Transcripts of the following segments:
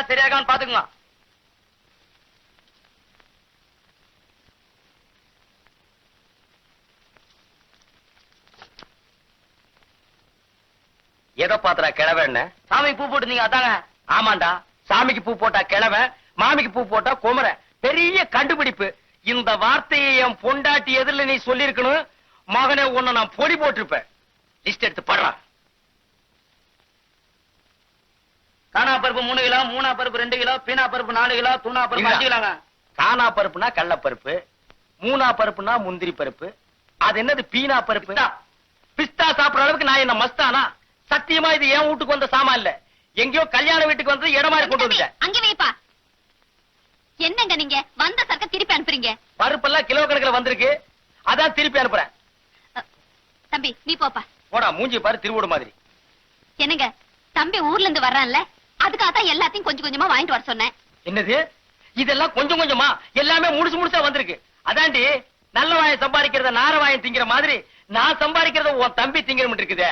எல்லாம் சரியாகான்னு பாத்துக்குங்க. எதை பாத்துறா கிழவன் சாமிக்கு பூ போட்டு நீங்க அதாங்க ஆமாண்டா. சாமிக்கு பூ போட்டா கிழவன் மாமிக்கு பூ போட்டா குமர பெரிய கண்டுபிடிப்பு. இந்த வார்த்தையை என் பொண்டாட்டி எதிரில் நீ சொல்லிருக்கணும் மகனே உன்னை நான் பொடி போட்டிருப்பேன். லிஸ்ட் எடுத்து படுறான் காணா பருப்பு மூணு கிலோ மூணா பருப்பு ரெண்டு கிலோ பீனா பருப்பு நாலு கிலோ தூணா பருப்பு அஞ்சு கிலோங்க. காணா பருப்புனா கடலப்பருப்பு மூணா பருப்புனா முந்திரி பருப்பு. அது என்னது பீனா பருப்பு? பிஸ்தா. சாப்பிடுற அளவுக்கு நான் என்ன மஸ்தானா? சத்தியமா இது என் வீட்டுக்கு வந்த சாமான் இல்ல. எங்கேயோ கல்யாண வீட்டுக்கு வந்து இடமா கொண்டு வந்துட்டேன். அங்க வைப்பா. என்னங்க நீங்க? வந்த சரக்க திருப்பி அனுப்புறீங்க. பருப்பெல்லாம் கிலோ கணக்குல வந்திருக்கு. அதான் திருப்பி அனுப்புறேன். தம்பி நீ போப்பா. போடா மூஞ்சி பாரு திருவோடு மாதிரி. என்னங்க? தம்பி ஊர்ல இருந்து வர்றான்ல. அதுக்காக தான் எல்லாத்தையும் கொஞ்சம் கொஞ்சமா வாங்கிட்டு வர சொன்னேன். என்னது? இதெல்லாம் கொஞ்சம் கொஞ்சமா? எல்லாமே முழுசு முழுசா வந்திருக்கு. அதாண்டி நல்ல வாயம் சம்பாதிக்கிறத நார வாயம் திங்கிற மாதிரி நான் சம்பாதிக்கிறத உன் தம்பி திங்கிற இருக்குதே.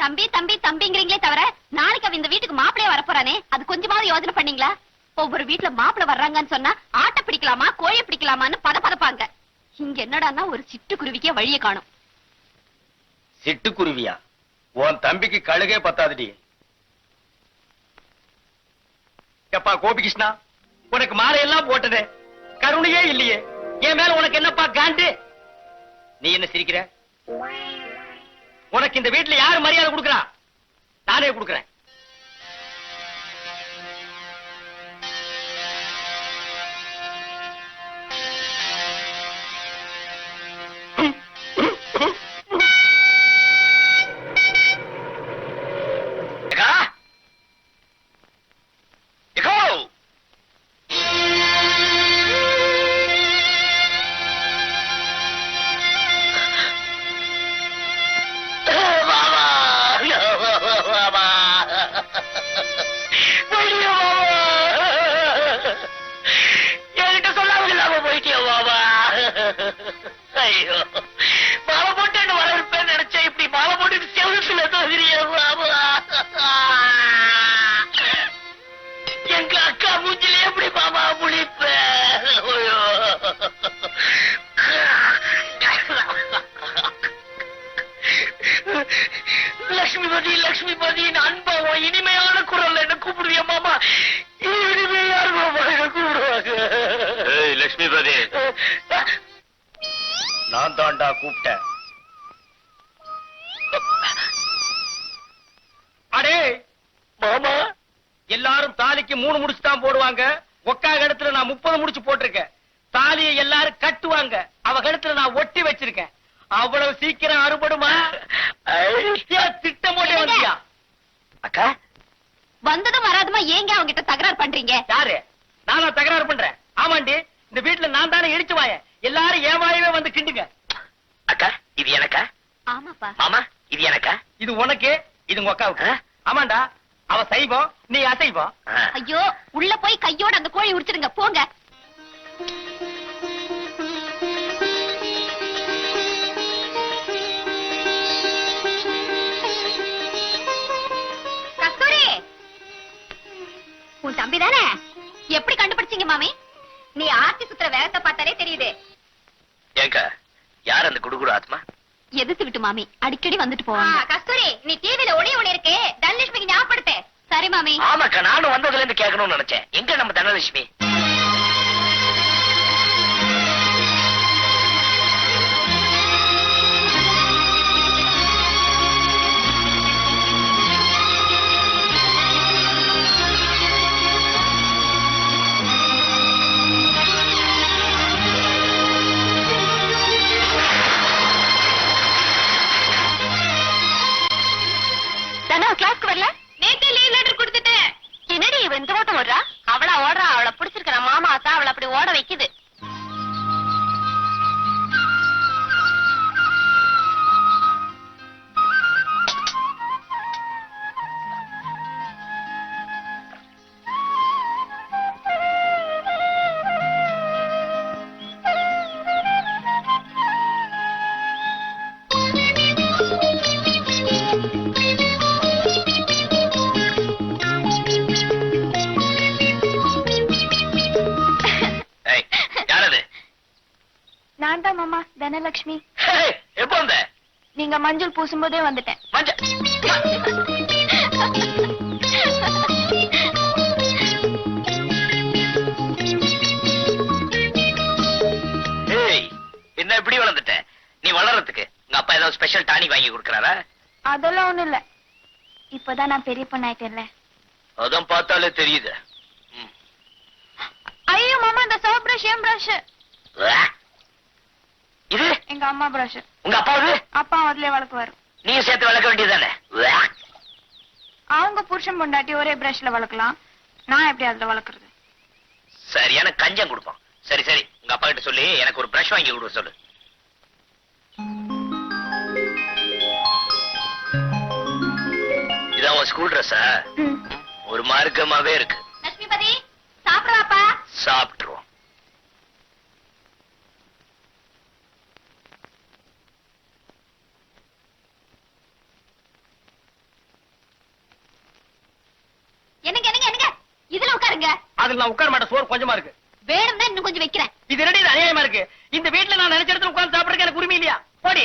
தம்பி தம்பி தம்பிங்கிறீங்களே தவிர நாளைக்கு அவன் இந்த வீட்டுக்கு மாப்பிளைய வரப்போறானே? அது கொஞ்சமாவது யோசனை பண்ணீங்களா? ஒவ்வொரு வீட்டுல மாப்பிளை வர்றாங்கன்னு சொன்னா ஆட்டை பிடிக்கலாமா கோழி பிடிக்கலாமான்னு பத பதப்பாங்க இங்க என்னடான்னா ஒரு சிட்டுக்குருவிக்கே வழிய காணும். சிட்டுக்குருவியா? உன் தம்பிக்கு கழுகே பத்தாதுடி. எப்பா கோபிகிருஷ்ணா? உனக்கு மாலையெல்லாம் போட்டதே. கருணையே இல்லையே. என் மேல உனக்கு என்னப்பா காண்டு? நீ என்ன சிரிக்கிற? உனக்கு இந்த வீட்டுல யாரு மரியாதை கொடுக்கறா? நானே கொடுக்கறேன். தாண்டா கூப்பிட்டேன் அடே மாமா எல்லாரும் தாலிக்கு மூணு முடிச்சு தான் போடுவாங்க. ஒக்கா கழுத்துல நான் முப்பது முடிச்சு போட்டிருக்கேன். தாலியை எல்லாரும் கட்டுவாங்க. அவ கழுத்துல நான் ஒட்டி வச்சிருக்கேன். அவ்வளவு சீக்கிரம் அறுபடுமா? திட்டம் போட்டே வந்தியா? அக்கா வந்ததும் வராதுமா? ஏங்க அவங்க கிட்ட தகராறு பண்றீங்க? யாரு? நானா தகராறு பண்றேன். ஆமாண்டி இந்த வீட்டுல நான் தானே இடிச்சு வாயேன். எல்லாரும் என் வாயவே வந்து கிண்டுங்க. அக்கா இது எனக்கா? ஆமாப்பா. மாமா இது எனக்கா? இது உனக்கு இது உங்க அக்காவுக்கு. ஆமாண்டா அவ சைவம் நீ அசைவம் ஐயோ உள்ள போய் கையோட அந்த கோழி உடிச்சிடுங்க போங்க. உன் தம்பி தானே? எப்படி கண்டுபிடிச்சீங்க மாமி? நீ ஆர்த்தி சுத்துற வேகத்தை பார்த்தாலே தெரியுது. ஏங்க யார் அந்த குடுகுடு ஆத்மா? எதிர்த்து விட்டு மாமி அடிக்கடி வந்துட்டு போவாங்க. கஸ்தூரி நீ டிவில ஒளி ஒளி இருக்கே. தனலட்சுமிக்கு ஞாபகப்படுத்து. சரி மாமி. ஆமாக்கா நானும் வந்ததுல இருந்து கேட்கணும்னு நினைச்சேன். எங்க நம்ம தனலட்சுமி? நான் தான் மாமா தனலட்சுமி எப்போ வந்த? நீங்க மஞ்சள் பூசும்போதே வந்துட்டேன். மஞ்சள். ஏய் என்ன இப்படி வளர்ந்துட்ட? நீ வளர்றதுக்கு உங்க அப்பா ஏதாவது ஸ்பெஷல் டானிக் வாங்கி கொடுக்கறாரா? அதெல்லாம் ஒண்ணும் இல்ல. இப்பதான் நான் பெரிய பொண்ணாயிட்டேன்ல. அதான் பார்த்தாலே தெரியுது. ஐயோ மாமா இந்த சோப் பிரஷ் ஏன் பிரஷ். இது? எங்க அம்மா பிரஷ் உங்க அப்பாவுது அப்பா அதுலயே வளர்க்குவாரு. நீ சேர்த்து வளர்க்க வேண்டியதுதானே? உவா. அவங்க புருஷன் பொண்டாட்டி ஒரே பிரஷ்ல வளர்க்கலாம். நான் எப்படி அதுல வளர்க்கறது? சரியான கஞ்சம் கொடுப்பான். சரி சரி. உங்க அப்பா கிட்ட சொல்லி எனக்கு ஒரு பிரஷ் வாங்கி கொடுக்க சொல்லு. இதான் உன் ஸ்கூல் ட்ரெஸ்ஸா. ஒரு மார்க்கமாவே இருக்கு. லட்சுமிபதி சாப்பிட்டுருவோம் என்னங்க என்னங்க என்னங்க இதுல உட்காருங்க அதுல நான் உட்கார மாட்டேன் சோறு கொஞ்சமா இருக்கு. வேணும்னா இன்னும் கொஞ்சம் வைக்கிறேன். இது ரெடி அநியாயமா இருக்கு. இந்த வீட்டுல நான் நினைச்ச இடத்துல உட்கார்ந்து சாப்பிடுறதுக்கு எனக்கு உரிமை இல்லையா? போடி.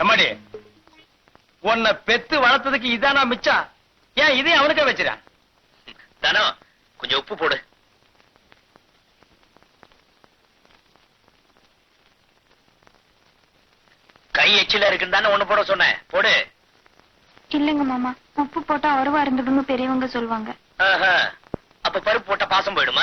அம்மாடி உன்னை பெத்து வளர்த்ததுக்கு இதானா மிச்சம் ஏன் இதையும் அவனுக்கே வச்சிட தானோ கொஞ்சம் உப்பு போடு. கை எச்சில இருக்குன்னு தானே ஒண்ணு போட சொன்னேன். போடு. இல்லைங்க மாமா உப்பு போட்டா உறவா இருந்துடுங்க பெரியவங்க சொல்லுவாங்க ஆஹா. அப்ப பருப்பு போட்டா பாசம் போயிடுமா?